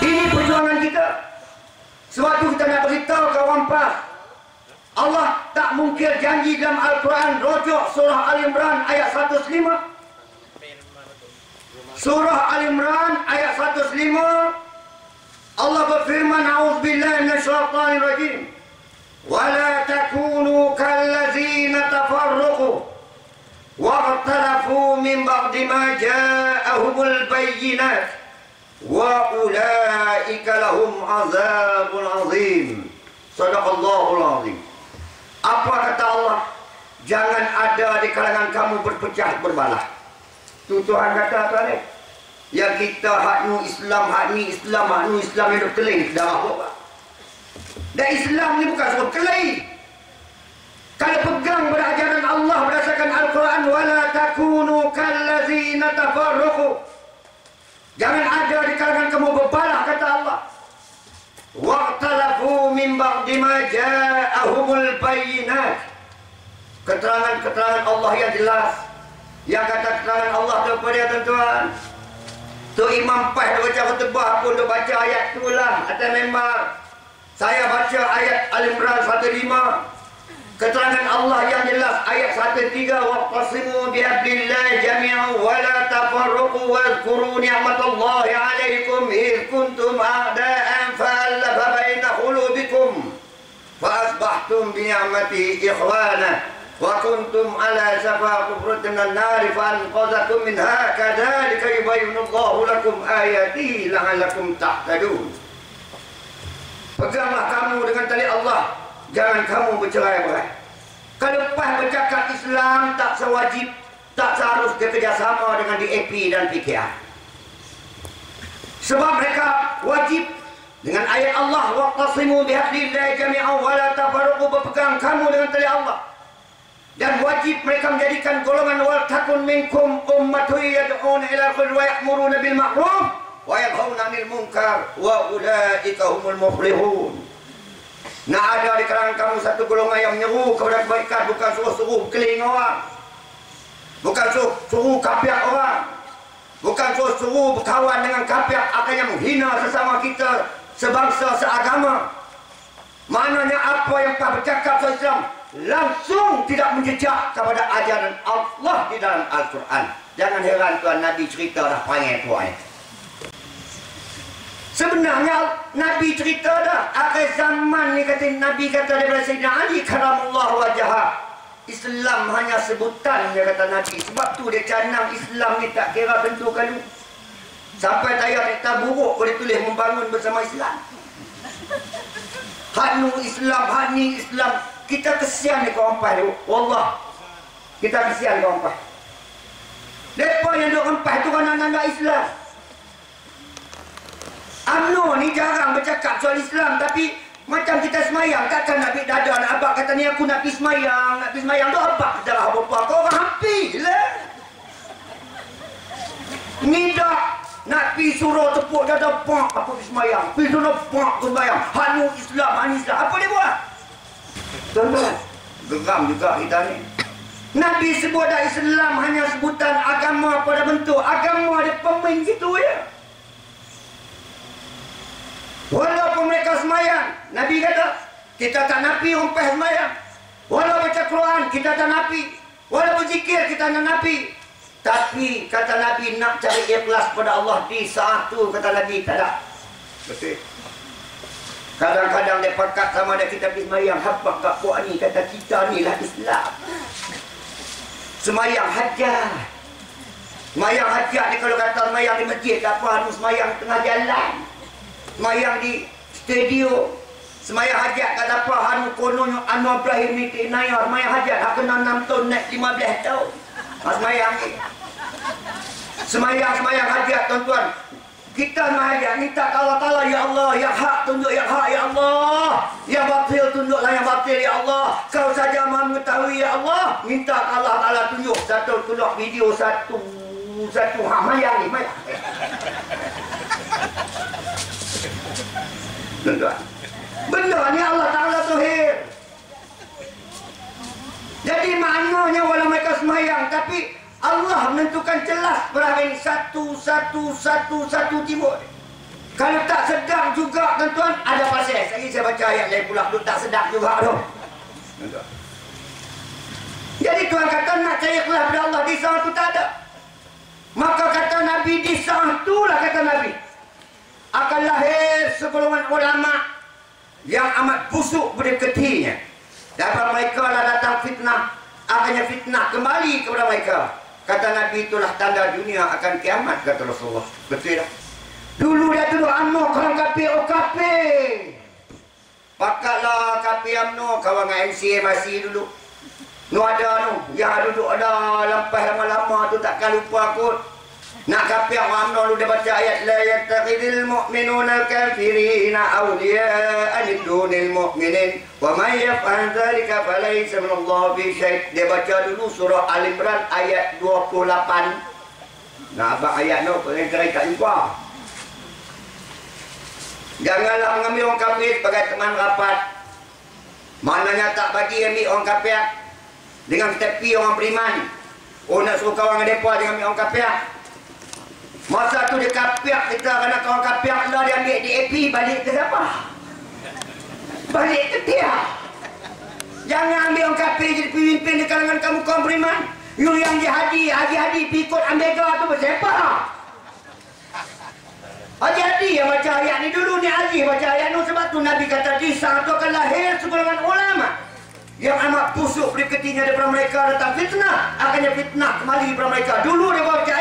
Ini perjuangan kita. Sebab kita nak beritahu kawan pas. Allah tak mungkir janji dalam Al-Quran rojok surah Al-Imran ayat 105. Surah Al-Imran ayat 105 Allah berfirman A'udzubillahi minasyaitonir من بعد ما جاءهم البينات وأولئك لهم عذاب عظيم صدق الله العظيم Apa kata Allah? Jangan ada di kalangan kamu berpecah berbalah. Tu Tuhan kata tuan ni. Yang kita haknu Islam, hakni Islam, haknu Islam yang berkeling dah apa? Dan Islam ni bukan suruh kelai. Kalau pegang pada ajaran Allah berdasarkan Al-Quran wala takunu kallazina tafarraqu. Jangan ada di kalangan kamu berbalah kata Allah. Waqtalafu min ba'di ma ja'ahumul bayyinat. Keterangan-keterangan Allah yang jelas. Yang kata keterangan Allah dia tuan-tuan? Tu Imam Pah dia baca khutbah pun dia baca ayat tu lah atas member. Saya baca ayat Al-Imran 15. Keterangan Allah yang jelas ayat 13 waqtasimu bihablillahi jami'an wa la tafarraqu wadhkuru ni'matallahi 'alaykum id kuntum a'da'an fa'alafa baina qulubikum fa asbahtum bi ni'mati ikhwana wa kuntum ala safa kufratin an-nar fa anqadhakum minha kadzalika yubayyinu Allahu lakum ayati la'allakum tahtadun Peganglah kamu dengan tali Allah Jangan kamu bercerai-berai. Kalau lepas bercakap Islam tak sewajib, tak seharus kerjasama dengan DAP dan PKR. Sebab mereka wajib dengan ayat Allah waqtasimu bihablillahi jami'an wa la tafarraqu berpegang kamu dengan tali Allah. Dan wajib mereka menjadikan golongan wal takun minkum ummatun yad'una ila khair wa ya'muruna bil ma'ruf wa yanhauna 'anil munkar wa ulaika humul muflihun. Nak ada di kalangan kamu satu golongan yang menyeru kepada kebaikan bukan suruh-suruh keling orang. Bukan suruh suruh kapiak orang. Bukan suruh suruh berkawan dengan kapiak akhirnya menghina sesama kita sebangsa seagama. Maknanya apa yang Pak bercakap soal Islam langsung tidak menjejak kepada ajaran Allah di dalam Al-Quran. Jangan heran tuan Nabi cerita dah panggil tuan. Sebenarnya Nabi cerita dah akhir zaman ni kata Nabi kata daripada Sayyidina Ali karamullah wajah. Islam hanya sebutan dia kata Nabi. Sebab tu dia canang Islam ni tak kira bentuk kalu. Sampai tayar kita buruk boleh tulis membangun bersama Islam. Hanu Islam, hani Islam. Kita kesian ni kawan tu. Wallah. Kita kesian kawan pah. Mereka yang duk rempah tu kan anak Islam. UMNO ni jarang bercakap soal Islam tapi macam kita semayang takkan nak pergi dada nak abang kata ni aku nak pergi semayang nak pergi semayang. Tu abang kata lah kau orang hampir lah. Ni dah nak pergi suruh tepuk dada pak apa pergi semayang? Pergi suruh pak aku semayang. Hanu Islam hanu Islam. Apa dia buat? Tuan-tuan geram juga kita ni. Nabi sebut dah Islam hanya sebutan agama pada bentuk. Agama dia pemain gitu ya Walaupun mereka semayang, Nabi kata, kita tak napi umpah semayang. Walau baca Quran, kita tak napi. Walau berzikir, kita tak napi. Tapi, kata Nabi, nak cari ikhlas pada Allah di saat tu, kata Nabi, tak ada. Betul. Kadang-kadang dia pekat sama dia kita pergi semayang. Apa kat puak ni, kata kita ni lah Islam. Semayang hajat. Semayang hajat ni kalau kata semayang di masjid, apa harus semayang tengah jalan semayang di studio semayang hajat kata apa hanu kononyo Anwar Ibrahim ni naya semayang hajat hak kena 6 tahun naik 15 tahun. Ha, semayang ni. Semayang semayang hajat tuan-tuan. Kita mahajat minta Allah Ta'ala Ya Allah Yang hak tunjuk yang hak Ya Allah. Yang batil tunjuklah yang batil Ya Allah. Kau saja maha mengetahui Ya Allah. Minta Allah Ta'ala tunjuk. Satu keluar video Satu Satu. Hak mayang ni Tuan-tuan. Benda ni Allah Ta'ala tuhir. Jadi maknanya walau mereka Tapi Allah menentukan jelas berapa ini satu, satu, satu, satu timur. Kalau tak sedang juga tuan-tuan ada pasal. Lagi saya baca ayat lain pula tu tak sedap juga tu. Jadi tuan kata nak cari kelas pada Allah di sana tu tak ada. Maka kata Nabi di sana tu lah kata Nabi. Akan lahir segolongan ulama yang amat busuk berdeketinya. Dapat mereka lah datang fitnah. Akhirnya fitnah kembali kepada mereka. Kata Nabi itulah tanda dunia akan kiamat kata Rasulullah. Betul tak? Dulu dia dulu amno kalau kapi oh kapi. Pakatlah kapi amno kawan dengan MCA masih dulu. Nu ada nu, ya duduk ada lampas lama-lama tu takkan lupa aku. Nak kapi amno lu dia baca ayat la yattaqidil mu'minuna kafirina awliya'a min dunil mu'minin wa may yaf'al dhalika falaysa min Allah fi syai'. Dia baca dulu surah Al Imran ayat 28. Nah, abang ayat tu kau kena tak jumpa. Janganlah mengambil orang kafir sebagai teman rapat. Mananya tak bagi ambil orang kafir dengan tepi orang beriman. Oh nak suruh kawan dengan mereka dengan ambil orang kafir. Masa tu dia kafir kita kena kawan kafir lah dia ambil DAP balik ke siapa? Balik ke dia. Jangan ambil orang kafir jadi pemimpin di kalangan kamu kaum beriman. You yang jihadi, haji-haji, pikut ambil tu bersiapa? Haji Hadi yang baca ayat ni dulu ni Haji baca ayat ni sebab tu Nabi kata di saat tu akan lahir segolongan ulama yang amat busuk berikutinya daripada mereka datang fitnah akannya fitnah kembali daripada mereka dulu dia baca